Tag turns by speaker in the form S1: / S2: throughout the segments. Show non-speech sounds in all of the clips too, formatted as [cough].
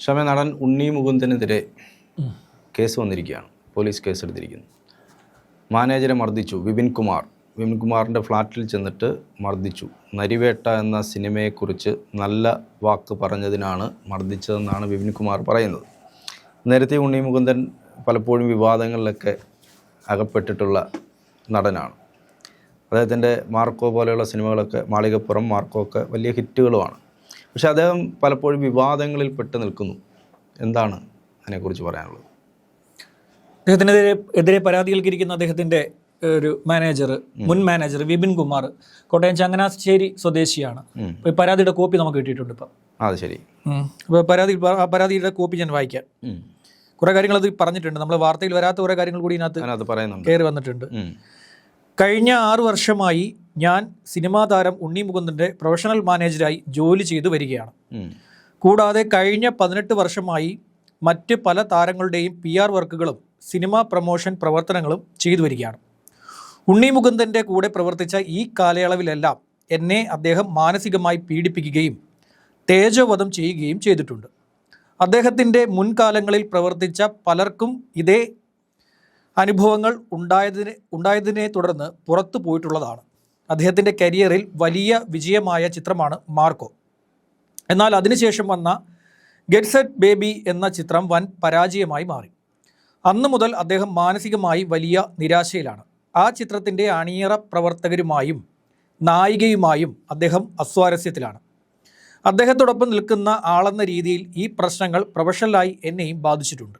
S1: ക്ഷമ നടൻ ഉണ്ണി മുകുന്ദനെതിരെ കേസ് വന്നിരിക്കുകയാണ്. പോലീസ് കേസെടുത്തിരിക്കുന്നു മാനേജരെ മർദ്ദിച്ചു. വിപിൻ കുമാർ. വിപിൻ കുമാറിന്റെ ഫ്ലാറ്റിൽ ചെന്നിട്ട് മർദ്ദിച്ചു. നരിവേട്ട എന്ന സിനിമയെക്കുറിച്ച് നല്ല വാക്ക് പറഞ്ഞതിനാണ് മർദ്ദിച്ചതെന്നാണ് വിപിൻ കുമാർ പറയുന്നത്. നേരത്തെ ഉണ്ണി മുകുന്ദൻ പലപ്പോഴും വിവാദങ്ങളിലൊക്കെ അകപ്പെട്ടിട്ടുള്ള നടനാണ്. അദ്ദേഹത്തിന്റെ മാർക്കോ പോലെയുള്ള സിനിമകളൊക്കെ മാളികപ്പുറം മാർക്കോ ഒക്കെ വലിയ ഹിറ്റുകളുമാണ്. പക്ഷെ അദ്ദേഹം പലപ്പോഴും വിവാദങ്ങളിൽ പെട്ട് നിൽക്കുന്നു. എന്താണ് അതിനെക്കുറിച്ച് പറയാനുള്ളത്?
S2: അദ്ദേഹത്തിനെതിരെ എതിരെ പരാതികൾക്കിരിക്കുന്ന അദ്ദേഹത്തിന്റെ ഒരു മാനേജർ മുൻ മാനേജർ വിപിൻ കുമാർ കോട്ടയം ചങ്ങനാശ്ശേരി സ്വദേശിയാണ്. പരാതിയുടെ കോപ്പി നമുക്ക് കിട്ടിയിട്ടുണ്ട് ഇപ്പം.
S1: അത് ശരി.
S2: അപ്പോൾ പരാതി പരാതിയുടെ കോപ്പി ഞാൻ വായിക്കാം. കുറേ കാര്യങ്ങൾ അത് പറഞ്ഞിട്ടുണ്ട്. നമ്മൾ വാർത്തയിൽ വരാത്ത കുറേ കാര്യങ്ങൾ കൂടി ഇതിനകത്ത് കയറി വന്നിട്ടുണ്ട്. കഴിഞ്ഞ ആറു വർഷമായി ഞാൻ സിനിമാ താരം ഉണ്ണി മുകുന്ദന്റെ പ്രൊഫഷണൽ മാനേജരായി ജോലി ചെയ്തു വരികയാണ്. കൂടാതെ കഴിഞ്ഞ പതിനെട്ട് വർഷമായി മറ്റ് പല താരങ്ങളുടെയും പി ആർ വർക്കുകളും സിനിമാ പ്രൊമോഷൻ പ്രവർത്തനങ്ങളും ചെയ്തു വരികയാണ്. ഉണ്ണി മുകുന്ദന്റെ കൂടെ പ്രവർത്തിച്ച ഈ കാലയളവിലെല്ലാം എന്നെ അദ്ദേഹം മാനസികമായി പീഡിപ്പിക്കുകയും തേജോവധം ചെയ്യുകയും ചെയ്തിട്ടുണ്ട്. അദ്ദേഹത്തിന്റെ മുൻകാലങ്ങളിൽ പ്രവർത്തിച്ച പലർക്കും ഇതേ അനുഭവങ്ങൾ ഉണ്ടായതിനെ ഉണ്ടായതിനെ തുടർന്ന് പുറത്തു പോയിട്ടുള്ളതാണ്. അദ്ദേഹത്തിന്റെ കരിയറിൽ വലിയ വിജയമായ ചിത്രമാണ് മാർക്കോ. എന്നാൽ അതിനുശേഷം വന്ന ഗെറ്റ്സെറ്റ് ബേബി എന്ന ചിത്രം വൻ പരാജയമായി മാറി. അന്നു മുതൽ അദ്ദേഹം മാനസികമായി വലിയ നിരാശയിലാണ്. ആ ചിത്രത്തിന്റെ അണിയറ പ്രവർത്തകരുമായും നായികയുമായും അദ്ദേഹം അസ്വാരസ്യത്തിലാണ്. അദ്ദേഹത്തോടൊപ്പം നിൽക്കുന്ന ആളെന്ന രീതിയിൽ ഈ പ്രശ്നങ്ങൾ പ്രൊഫഷണലായി എന്നെയും ബാധിച്ചിട്ടുണ്ട്.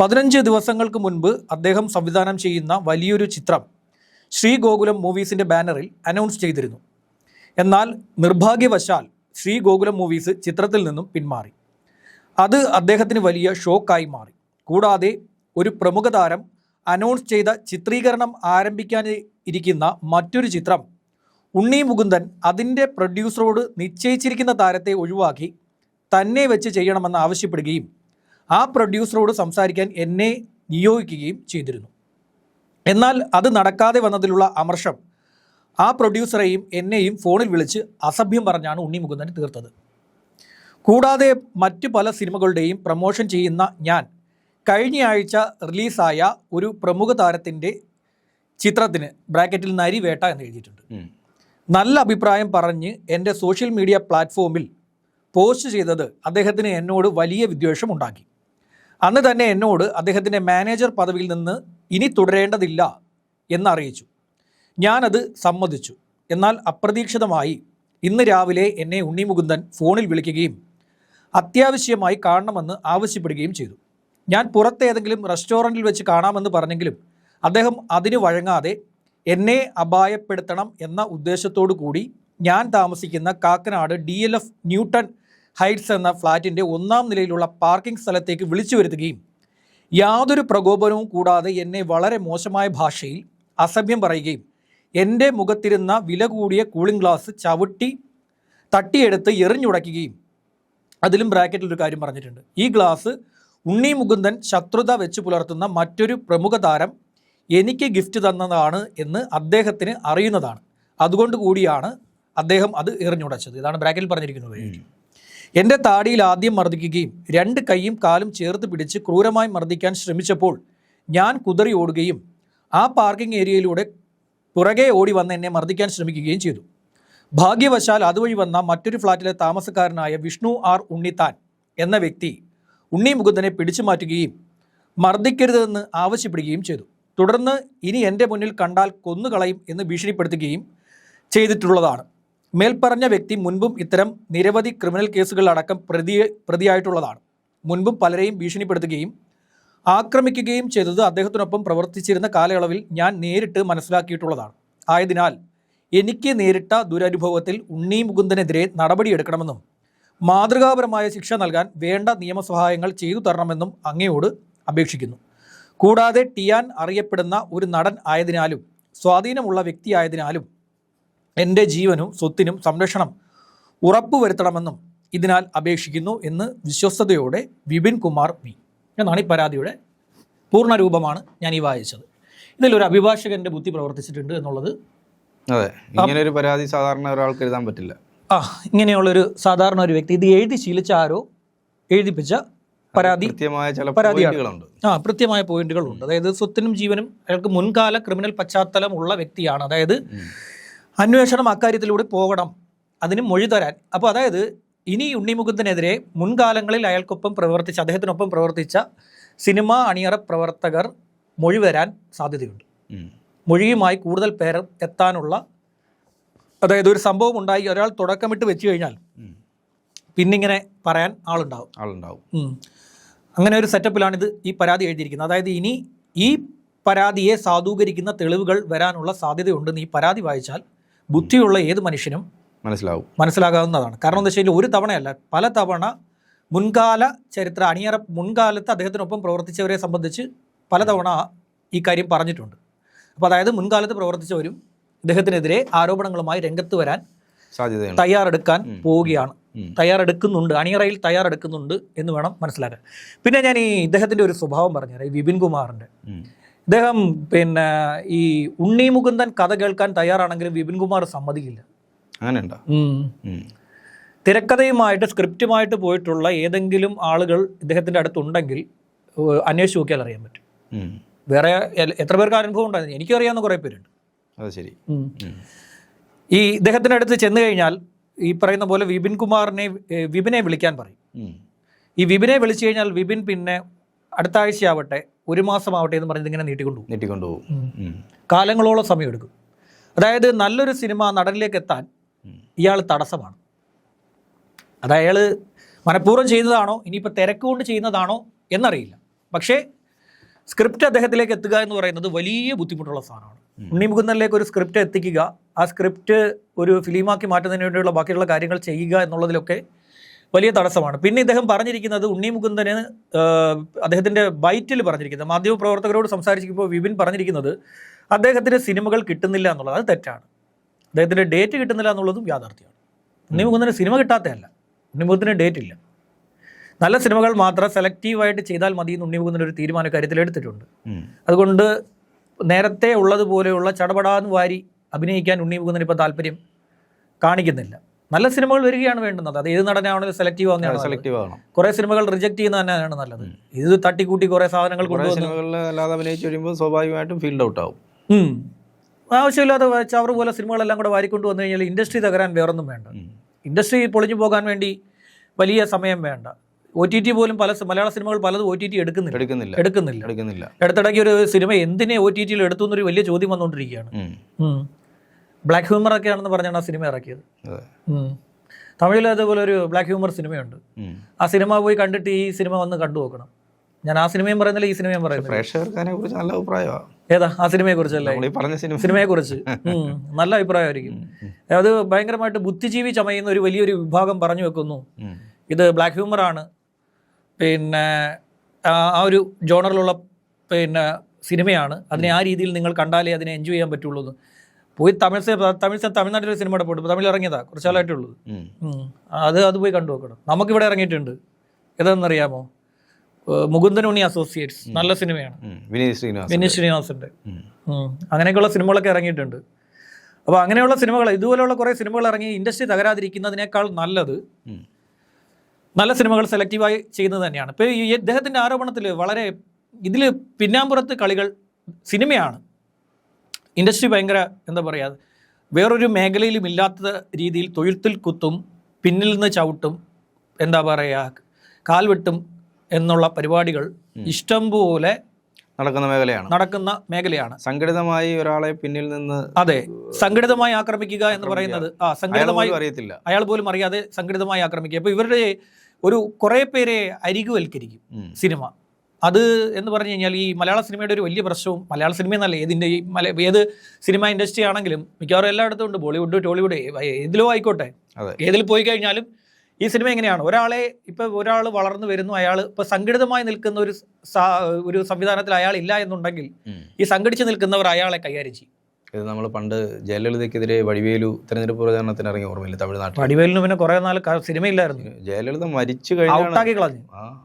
S2: പതിനഞ്ച് ദിവസങ്ങൾക്ക് മുൻപ് അദ്ദേഹം സംവിധാനം ചെയ്യുന്ന വലിയൊരു ചിത്രം ശ്രീ ഗോകുലം മൂവീസിന്റെ ബാനറിൽ അനൗൺസ് ചെയ്തിരുന്നു. എന്നാൽ നിർഭാഗ്യവശാൽ ശ്രീ ഗോകുലം മൂവീസ് ചിത്രത്തിൽ നിന്നും പിന്മാറി. അത് അദ്ദേഹത്തിന് വലിയ ഷോക്കായി മാറി. കൂടാതെ ഒരു പ്രമുഖ താരം അനൗൺസ് ചെയ്ത ചിത്രീകരണം ആരംഭിക്കാൻ ഇരിക്കുന്ന മറ്റൊരു ചിത്രം ഉണ്ണി മുകുന്ദൻ അതിന്റെ പ്രൊഡ്യൂസറോട് നിശ്ചയിച്ചിരിക്കുന്ന താരത്തെ ഒഴിവാക്കി തന്നെ വെച്ച് ചെയ്യണമെന്ന് ആവശ്യപ്പെടുകയും ആ പ്രൊഡ്യൂസറോട് സംസാരിക്കാൻ എന്നെ നിയോഗിക്കുകയും ചെയ്തിരുന്നു. എന്നാൽ അത് നടക്കാതെ വന്നതിലുള്ള അമർഷം ആ പ്രൊഡ്യൂസറെയും എന്നെയും ഫോണിൽ വിളിച്ച് അസഭ്യം പറഞ്ഞാണ് ഉണ്ണി മുകുന്ദൻ തീർത്തത്. കൂടാതെ മറ്റു പല സിനിമകളുടെയും പ്രമോഷൻ ചെയ്യുന്ന ഞാൻ കഴിഞ്ഞയാഴ്ച റിലീസായ ഒരു പ്രമുഖ താരത്തിന്റെ ചിത്രത്തിന് ബ്രാക്കറ്റിൽ നരിവേട്ട എന്ന് എഴുതിയിട്ടുണ്ട്. നല്ല അഭിപ്രായം പറഞ്ഞ് എന്റെ സോഷ്യൽ മീഡിയ പ്ലാറ്റ്ഫോമിൽ പോസ്റ്റ് ചെയ്തത് അദ്ദേഹത്തിന് എന്നോട് വലിയ വിദ്വേഷം ഉണ്ടാക്കി. അന്ന് തന്നെ എന്നോട് അദ്ദേഹത്തിന്റെ മാനേജർ പദവിയിൽ നിന്ന് ഇനി തുടരേണ്ടതില്ല എന്നറിയിച്ചു. ഞാനത് സമ്മതിച്ചു. എന്നാൽ അപ്രതീക്ഷിതമായി ഇന്ന് രാവിലെ എന്നെ ഉണ്ണി മുകുന്ദൻ ഫോണിൽ വിളിക്കുകയും അത്യാവശ്യമായി കാണണമെന്ന് ആവശ്യപ്പെടുകയും ചെയ്തു. ഞാൻ പുറത്തേതെങ്കിലും റെസ്റ്റോറന്റിൽ വെച്ച് കാണാമെന്ന് പറഞ്ഞെങ്കിലും അദ്ദേഹം അതിന് വഴങ്ങാതെ എന്നെ അപായപ്പെടുത്തണം എന്ന ഉദ്ദേശത്തോടു കൂടി ഞാൻ താമസിക്കുന്ന Kakkanad D L F Newton Heights എന്ന ഫ്ളാറ്റിന്റെ ഒന്നാം നിലയിലുള്ള പാർക്കിംഗ് സ്ഥലത്തേക്ക് വിളിച്ചു വരുത്തുകയും യാതൊരു പ്രകോപനവും കൂടാതെ എന്നെ വളരെ മോശമായ ഭാഷയിൽ അസഭ്യം പറയുകയും എന്റെ മുഖത്തിരുന്ന വില കൂടിയ കൂളിംഗ് ഗ്ലാസ് ചവിട്ടി തട്ടിയെടുത്ത് എറിഞ്ഞുടയ്ക്കുകയും അതിലും ബ്രാക്കറ്റിൽ ഒരു കാര്യം പറഞ്ഞിട്ടുണ്ട്. ഈ ഗ്ലാസ് ഉണ്ണി മുകുന്ദൻ ശത്രുത വെച്ച് പുലർത്തുന്ന മറ്റൊരു പ്രമുഖ താരം എനിക്ക് ഗിഫ്റ്റ് തന്നതാണ് എന്ന് അദ്ദേഹത്തിന് അറിയുന്നതാണ്. അതുകൊണ്ട് കൂടിയാണ് അദ്ദേഹം അത് എറിഞ്ഞുടച്ചത്. ഇതാണ് ബ്രാക്കറ്റിൽ പറഞ്ഞിരിക്കുന്നത് എന്റെ താടിയിൽ ആദ്യം മർദ്ദിക്കുകയും രണ്ട് കൈയും കാലും ചേർത്ത് പിടിച്ച് ക്രൂരമായി മർദ്ദിക്കാൻ ശ്രമിച്ചപ്പോൾ ഞാൻ കുതറി ഓടുകയും ആ പാർക്കിംഗ് ഏരിയയിലൂടെ പുറകെ ഓടി വന്ന് എന്നെ മർദ്ദിക്കാൻ ശ്രമിക്കുകയും ചെയ്തു. ഭാഗ്യവശാൽ അതുവഴി വന്ന മറ്റൊരു ഫ്ലാറ്റിലെ താമസക്കാരനായ വിഷ്ണു ആർ ഉണ്ണിത്താൻ എന്ന വ്യക്തി ഉണ്ണി മുകുന്ദനെ പിടിച്ചു മാറ്റുകയും മർദ്ദിക്കരുതെന്ന് ആവശ്യപ്പെടുകയും ചെയ്തു. തുടർന്ന് ഇനി എന്റെ മുന്നിൽ കണ്ടാൽ കൊന്നുകളയും എന്ന് ഭീഷണിപ്പെടുത്തുകയും ചെയ്തിട്ടുള്ളതാണ്. മേൽപ്പറഞ്ഞ വ്യക്തി മുൻപും ഇത്തരം നിരവധി ക്രിമിനൽ കേസുകളിലടക്കം പ്രതി പ്രതിയായിട്ടുള്ളതാണ്. മുൻപും പലരെയും ഭീഷണിപ്പെടുത്തുകയും ആക്രമിക്കുകയും ചെയ്തത് അദ്ദേഹത്തിനൊപ്പം പ്രവർത്തിച്ചിരുന്ന കാലയളവിൽ ഞാൻ നേരിട്ട് മനസ്സിലാക്കിയിട്ടുള്ളതാണ്. ആയതിനാൽ എനിക്ക് നേരിട്ട ദുരനുഭവത്തിൽ ഉണ്ണി മുകുന്ദനെതിരെ നടപടിയെടുക്കണമെന്നും മാതൃകാപരമായ ശിക്ഷ നൽകാൻ വേണ്ട നിയമസഹായങ്ങൾ ചെയ്തു തരണമെന്നും അങ്ങയോട് അപേക്ഷിക്കുന്നു. കൂടാതെ ടിയാൻ അറിയപ്പെടുന്ന ഒരു നടൻ ആയതിനാലും സ്വാധീനമുള്ള വ്യക്തിയായതിനാലും എന്റെ ജീവനും സ്വത്തിനും സംരക്ഷണം ഉറപ്പുവരുത്തണമെന്നും ഇതിനാൽ അപേക്ഷിക്കുന്നു എന്ന് വിശ്വസ്തയോടെ വിപിൻ കുമാർ വി എന്നാണ് ഈ പരാതിയുടെ പൂർണരൂപമാണ് ഞാൻ ഈ വായിച്ചത്. ഇതിലൊരു അഭിഭാഷകന്റെ ബുദ്ധി പ്രവർത്തിച്ചിട്ടുണ്ട് എന്നുള്ളത്
S1: അതെ ഇങ്ങനെ ഒരു പരാതി സാധാരണ ഒരാൾക്ക് എഴുതാൻ പറ്റില്ല.
S2: ആ ഇങ്ങനെയുള്ളൊരു സാധാരണ ഒരു വ്യക്തി ഇത് എഴുതി ശീലിച്ച ആരോ എഴുതിപ്പിച്ച പരാതി.
S1: പോയിന്റുകളുണ്ട്.
S2: ആ കൃത്യമായ പോയിന്റുകളുണ്ട്. അതായത് സ്വത്തിനും ജീവനും അയാൾക്ക് മുൻകാല ക്രിമിനൽ പശ്ചാത്തലം ഉള്ള വ്യക്തിയാണ്. അതായത്. അന്വേഷണം അക്കാര്യത്തിലൂടെ പോകണം. അതിന് മൊഴി തരാൻ. അപ്പോൾ അതായത് ഇനി ഉണ്ണിമുകുന്ദനെതിരെ മുൻകാലങ്ങളിൽ അയാൾക്കൊപ്പം പ്രവർത്തിച്ച അദ്ദേഹത്തിനൊപ്പം പ്രവർത്തിച്ച സിനിമ അണിയറ പ്രവർത്തകർ മൊഴി വരാൻ സാധ്യതയുണ്ട്. മൊഴിയുമായി കൂടുതൽ പേർ എത്താനുള്ള അതായത് ഒരു സംഭവം ഉണ്ടായി ഒരാൾ തുടക്കമിട്ട് വെച്ച് കഴിഞ്ഞാൽ. പിന്നിങ്ങനെ പറയാൻ ആളുണ്ടാവും.
S1: ആളുണ്ടാവും.
S2: അങ്ങനെ ഒരു സെറ്റപ്പിലാണ് ഇത് ഈ പരാതി എഴുതിയിരിക്കുന്നത്. അതായത് ഇനി ഈ പരാതിയെ സാധൂകരിക്കുന്ന തെളിവുകൾ വരാനുള്ള സാധ്യതയുണ്ടെന്ന് ഈ പരാതി വായിച്ചാൽ ബുദ്ധിയുള്ള ഏത് മനുഷ്യനും
S1: മനസ്സിലാവും.
S2: മനസ്സിലാകാവുന്നതാണ്. കാരണം എന്താ വെച്ചാൽ ഒരു തവണയല്ല പല തവണ മുൻകാല ചരിത്ര അണിയറ മുൻകാലത്ത് അദ്ദേഹത്തിനൊപ്പം പ്രവർത്തിച്ചവരെ സംബന്ധിച്ച് പലതവണ ഈ കാര്യം പറഞ്ഞിട്ടുണ്ട്. അപ്പോൾ അതായത് മുൻകാലത്ത് പ്രവർത്തിച്ചവരും ഇദ്ദേഹത്തിനെതിരെ ആരോപണങ്ങളുമായി രംഗത്ത് വരാൻ
S1: സാധ്യത
S2: തയ്യാറെടുക്കാൻ പോവുകയാണ്. തയ്യാറെടുക്കുന്നുണ്ട് അണിയറയിൽ തയ്യാറെടുക്കുന്നുണ്ട് എന്ന് വേണം മനസ്സിലാക്കാൻ. പിന്നെ ഞാൻ ഈ ഇദ്ദേഹത്തിന്റെ ഒരു സ്വഭാവം പറഞ്ഞുതരാം ഈ വിപിൻ കുമാറിന്റെ
S1: ഉം.
S2: ഇദ്ദേഹം പിന്നെ ഈ ഉണ്ണി മുകുന്ദൻ കഥ കേൾക്കാൻ തയ്യാറാണെങ്കിലും വിപിൻ കുമാർ സമ്മതിക്കില്ല.
S1: അങ്ങനെയുണ്ടോ?
S2: തിരക്കഥയുമായിട്ട് സ്ക്രിപ്റ്റുമായിട്ട് പോയിട്ടുള്ള ഏതെങ്കിലും ആളുകൾ ഇദ്ദേഹത്തിന്റെ അടുത്തുണ്ടെങ്കിൽ അന്വേഷിച്ച് നോക്കിയാൽ അറിയാൻ പറ്റും. വേറെ എത്ര പേർക്ക് അനുഭവം ഉണ്ടായിരുന്നു? എനിക്കും അറിയാവുന്ന കുറേ പേരുണ്ട്.
S1: അത് ശരി.
S2: ഈ ഇദ്ദേഹത്തിന്റെ അടുത്ത് ചെന്ന് കഴിഞ്ഞാൽ ഈ പറയുന്ന പോലെ വിപിൻ കുമാറിനെ വിപിനെ വിളിക്കാൻ പറയും. ഈ വിപിനെ വിളിച്ചു കഴിഞ്ഞാൽ വിപിൻ പിന്നെ അടുത്ത ആഴ്ചയാവട്ടെ ഒരു മാസം ആവട്ടെ എന്ന് പറഞ്ഞ് ഇങ്ങനെ നീട്ടിക്കൊണ്ടു
S1: നീട്ടിക്കൊണ്ടുപോകും ഉം.
S2: കാലങ്ങളോളം സമയമെടുക്കും അതായത് നല്ലൊരു സിനിമ നടനിലേക്ക് എത്താൻ ഇയാൾ തടസ്സമാണ്. അത് അയാൾ മനഃപൂർവം ചെയ്യുന്നതാണോ ഇനിയിപ്പോൾ തിരക്ക് കൊണ്ട് ചെയ്യുന്നതാണോ എന്നറിയില്ല. പക്ഷേ സ്ക്രിപ്റ്റ് അദ്ദേഹത്തിലേക്ക് എത്തുക എന്ന് പറയുന്നത് വലിയ ബുദ്ധിമുട്ടുള്ള സാധനമാണ്. ഉണ്ണി മുകുന്ദനിലേക്ക് ഒരു സ്ക്രിപ്റ്റ് എത്തിക്കുക ആ സ്ക്രിപ്റ്റ് ഒരു ഫിലിമാക്കി മാറ്റുന്നതിന് വേണ്ടിയുള്ള ബാക്കിയുള്ള കാര്യങ്ങൾ ചെയ്യുക എന്നുള്ളതിലൊക്കെ വലിയ തടസ്സമാണ്. പിന്നെ ഇദ്ദേഹം പറഞ്ഞിരിക്കുന്നത് ഉണ്ണി മുകുന്ദന് അദ്ദേഹത്തിന്റെ അദ്ദേഹത്തിന്റെ ബൈറ്റിൽ പറഞ്ഞിരിക്കുന്നത് മാധ്യമപ്രവർത്തകരോട് സംസാരിച്ചപ്പോൾ വിപിൻ പറഞ്ഞിരിക്കുന്നത് അദ്ദേഹത്തിന് സിനിമകൾ കിട്ടുന്നില്ല എന്നുള്ളത് അത് തെറ്റാണ്. അദ്ദേഹത്തിന്റെ ഡേറ്റ് കിട്ടുന്നില്ല എന്നുള്ളതും യാഥാർത്ഥ്യമാണ്. ഉണ്ണി മുകുന്ദന് സിനിമ കിട്ടാത്തതല്ല. ഉണ്ണി മുകുന്ദന് ഡേറ്റ് ഇല്ല. നല്ല സിനിമകൾ മാത്രം സെലക്റ്റീവായിട്ട് ചെയ്താൽ മതി എന്ന് ഉണ്ണി മുകുന്ദൻ ഒരു തീരുമാന കാര്യത്തിൽ എടുത്തിട്ടുണ്ട് അതുകൊണ്ട് നേരത്തെ ഉള്ളതുപോലെയുള്ള ചടപടാന്ന് വാരി അഭിനയിക്കാൻ ഉണ്ണി മുകുന്ദൻ ഇപ്പോൾ താല്പര്യം കാണിക്കുന്നില്ല. നല്ല സിനിമകൾ വരികയാണ് വേണ്ടുന്നത്. അത് ഏത് നടനാണെങ്കിലും സെലക്റ്റീവ് ആവുന്നതാണ്
S1: സെലക്റ്റീവ് ആവണം.
S2: കുറേ സിനിമകൾ റിജക്ട് ചെയ്യുന്ന തന്നെയാണ് നല്ലത്. ഇത് തട്ടിക്കൂട്ടി കുറേ സാധനങ്ങൾ
S1: സിനിമകളിൽ അല്ലാതെ അഭിനയിച്ചു കഴിയുമ്പോൾ സ്വാഭാവികമായിട്ടും ഫീൽഡ് ഔട്ട് ആവും.
S2: ആവശ്യമില്ലാതെ ചവറ് പോലെ സിനിമകളെല്ലാം കൂടെ വാരിക്കൊണ്ട് വന്നു കഴിഞ്ഞാൽ ഇൻഡസ്ട്രി തകരാൻ വേറൊന്നും വേണ്ട. ഇൻഡസ്ട്രി പൊളിഞ്ഞു പോകാൻ വേണ്ടി വലിയ സമയം വേണ്ട. ഒ ടി ടി പോലും പല മലയാള സിനിമകൾ പലതും ഒ ടി ടി എടുക്കുന്നില്ല.
S1: എടുക്കുന്നില്ല.
S2: എടുക്കുന്നില്ല.
S1: എടുക്കുന്നില്ല.
S2: ഇടത്തിടയ്ക്ക് ഒരു സിനിമ എന്തിനെ ഒ ടി ടിയിൽ എടുത്തു എന്നൊരു വലിയ ചോദ്യം വന്നുകൊണ്ടിരിക്കുകയാണ്. ബ്ലാക്ക് ഹ്യൂമർ ഒക്കെ ആണെന്ന് പറഞ്ഞാണ് ആ സിനിമ ഇറക്കിയത്. തമിഴിൽ അതുപോലെ ഒരു ബ്ലാക്ക് ഹ്യൂമർ സിനിമയുണ്ട്. ആ സിനിമ പോയി കണ്ടിട്ട് ഈ സിനിമ വന്ന് കണ്ടു നോക്കണം. ഞാൻ ആ സിനിമയും പറയുന്നില്ല ഈ സിനിമയും പറയുന്നില്ല.
S1: പ്രേക്ഷകർക്ക് അതിനെ കുറിച്ച് നല്ല അഭിപ്രായമാണ്
S2: ഏതാ? ആ സിനിമയെ കുറിച്ചല്ലേ
S1: പറഞ്ഞ സിനിമ.
S2: സിനിമയെ കുറിച്ച് നല്ല അഭിപ്രായമായിരിക്കും. അത് ഭയങ്കരമായിട്ട് ബുദ്ധിജീവി ചമയുന്ന ഒരു വലിയൊരു വിഭാഗം പറഞ്ഞു വെക്കുന്നു. ഇത് ബ്ലാക്ക് ഹ്യൂമർ ആണ്. പിന്നെ ആ ഒരു ജോണറിലുള്ള പിന്നെ സിനിമയാണ്. അതിനെ ആ രീതിയിൽ നിങ്ങൾ കണ്ടാലേ അതിനെ എൻജോയ് ചെയ്യാൻ പറ്റുള്ളൂ പോയി തമിഴ് തമിഴ് സെ- തമിഴ്നാട്ടിൽ ഒരു സിനിമ പോയിട്ട്. തമിഴിൽ ഇറങ്ങിയതാ. കുറച്ച്.
S1: ഉം.
S2: അത് അത് പോയി കണ്ടു നോക്കണം. നമുക്കിവിടെ ഇറങ്ങിയിട്ടുണ്ട്. ഏതാണെന്നറിയാമോ? മുകുന്ദൻ ഉണ്ണി അസോസിയേറ്റ്സ്. നല്ല സിനിമയാണ്.
S1: വിനീത്
S2: ശ്രീനിവാസന്റെ. അങ്ങനെയൊക്കെയുള്ള സിനിമകളൊക്കെ ഇറങ്ങിയിട്ടുണ്ട്. അപ്പോൾ അങ്ങനെയുള്ള സിനിമകൾ ഇതുപോലെയുള്ള കുറേ സിനിമകൾ ഇറങ്ങി ഇൻഡസ്ട്രി തകരാതിരിക്കുന്നതിനേക്കാൾ നല്ലത് നല്ല സിനിമകൾ സെലക്റ്റീവായി ചെയ്യുന്നത് തന്നെയാണ്. ഇപ്പോൾ ഈ ഇദ്ദേഹത്തിന്റെ ആരോപണത്തിൽ വളരെ ഇതിൽ പിന്നാമ്പുറത്ത് കളികൾ സിനിമയാണ്. ഇൻഡസ്ട്രി ഭയങ്കര എന്താ പറയുക വേറൊരു മേഖലയിലും ഇല്ലാത്ത രീതിയിൽ തൊഴുത്തിൽ കുത്തും പിന്നിൽ നിന്ന് ചവിട്ടും എന്താ പറയുക കാൽവെട്ടും എന്നുള്ള പരിപാടികൾ ഇഷ്ടം പോലെ
S1: നടക്കുന്ന മേഖലയാണ്.
S2: നടക്കുന്ന മേഖലയാണ്.
S1: സംഘടിതമായി ഒരാളെ പിന്നിൽ നിന്ന്
S2: അതെ സംഘടിതമായി ആക്രമിക്കുക എന്ന് പറയുന്നത് ആ സംഘടിതമായി
S1: അറിയത്തില്ല.
S2: അയാൾ പോലും അറിയാതെ സംഘടിതമായി ആക്രമിക്കുക. അപ്പോൾ ഇവരുടെ ഒരു കുറേ പേരെ അരികുവൽക്കരിക്കും സിനിമ. അത് എന്ന് പറഞ്ഞു കഴിഞ്ഞാൽ ഈ മലയാള സിനിമയുടെ ഒരു വലിയ പ്രശ്നവും മലയാള സിനിമ എന്നല്ല ഏതിന്റെ ഈ മല ഏത് സിനിമ ഇൻഡസ്ട്രി ആണെങ്കിലും മിക്കവാറും എല്ലായിടത്തും ഉണ്ട്. ബോളിവുഡ് ടോളിവുഡ് ഏതിലോ ആയിക്കോട്ടെ. ഏതിൽ പോയി കഴിഞ്ഞാലും ഈ സിനിമ എങ്ങനെയാണ്? ഒരാളെ ഇപ്പം ഒരാൾ വളർന്നു വരുന്നു അയാൾ ഇപ്പം സംഘടിതമായി നിൽക്കുന്ന ഒരു സാ- ഒരു സംവിധാനത്തിൽ അയാൾ ഇല്ല എന്നുണ്ടെങ്കിൽ ഈ സംഘടിച്ച് നിൽക്കുന്നവർ അയാളെ കൈകാര്യം ചെയ്യും.
S1: ഇത് നമ്മൾ പണ്ട് ജയലളിതയ്ക്കെതിരെ വടിവേലു തെരഞ്ഞെടുപ്പ് പ്രചാരണത്തിന് ഇറങ്ങി ഓർമ്മയില്ല തമിഴ്നാട്ടിൽ
S2: വടിവേലിന് പിന്നെ കുറെ നാൾ സിനിമയില്ലായിരുന്നു.
S1: ജയലളിത മരിച്ചു കഴിഞ്ഞു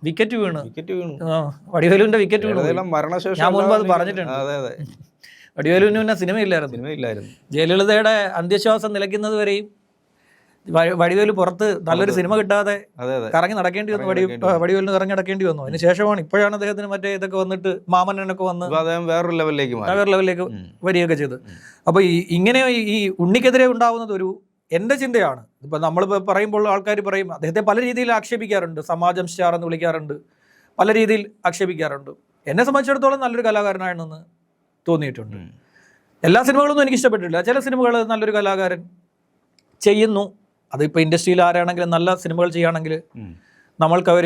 S2: വിക്കറ്റ് വീണ്.
S1: വിക്കറ്റ് വീണു.
S2: വടിവേലുവിന്റെ വിക്കറ്റ് വീണു.
S1: മരണശേഷം
S2: ഞാൻ മുൻപ് അത് പറഞ്ഞിട്ടുണ്ട്.
S1: അതെ അതെ.
S2: വടിവേലുവിന് പിന്നെ സിനിമയില്ലായിരുന്നു.
S1: സിനിമയില്ലായിരുന്നു.
S2: ജയലളിതയുടെ അന്ത്യശ്വാസം നിലയ്ക്കുന്നത് വരെയും വടിവേൽ പുറത്ത് നല്ലൊരു സിനിമ കിട്ടാതെ കറങ്ങി നടക്കേണ്ടി വന്നു വടി വടിവേലിന് കറങ്ങി നടക്കേണ്ടി വന്നു. അതിന് ശേഷമാണ് ഇപ്പോഴാണ് അദ്ദേഹത്തിന് മറ്റേ ഇതൊക്കെ വന്നിട്ട് മാമനൊക്കെ വന്ന്
S1: വേറൊരു ലെവലിലേക്ക്
S2: വേറെ ലെവലിലേക്ക്. വരികയൊക്കെ ചെയ്ത്. അപ്പോൾ ഈ ഇങ്ങനെ ഈ- ഈ ഉണ്ണിക്കെതിരെ ഉണ്ടാവുന്നത് ഒരു എന്റെ ചിന്തയാണ്. ഇപ്പം നമ്മളിപ്പോൾ പറയുമ്പോൾ ആൾക്കാർ പറയും അദ്ദേഹത്തെ പല രീതിയിൽ ആക്ഷേപിക്കാറുണ്ട്. സമാജം സ്റ്റാർ എന്ന് വിളിക്കാറുണ്ട്. പല രീതിയിൽ ആക്ഷേപിക്കാറുണ്ട്. എന്നെ സംബന്ധിച്ചിടത്തോളം നല്ലൊരു കലാകാരനാണെന്ന് തോന്നിയിട്ടുണ്ട്. എല്ലാ സിനിമകളൊന്നും എനിക്ക് ഇഷ്ടപ്പെട്ടിട്ടില്ല ചില സിനിമകൾ നല്ലൊരു കലാകാരൻ ചെയ്യുന്നു. അതിപ്പോൾ ഇൻഡസ്ട്രിയിൽ ആരാണെങ്കിലും നല്ല സിനിമകൾ ചെയ്യുകയാണെങ്കിൽ. നമ്മൾക്ക് അവർ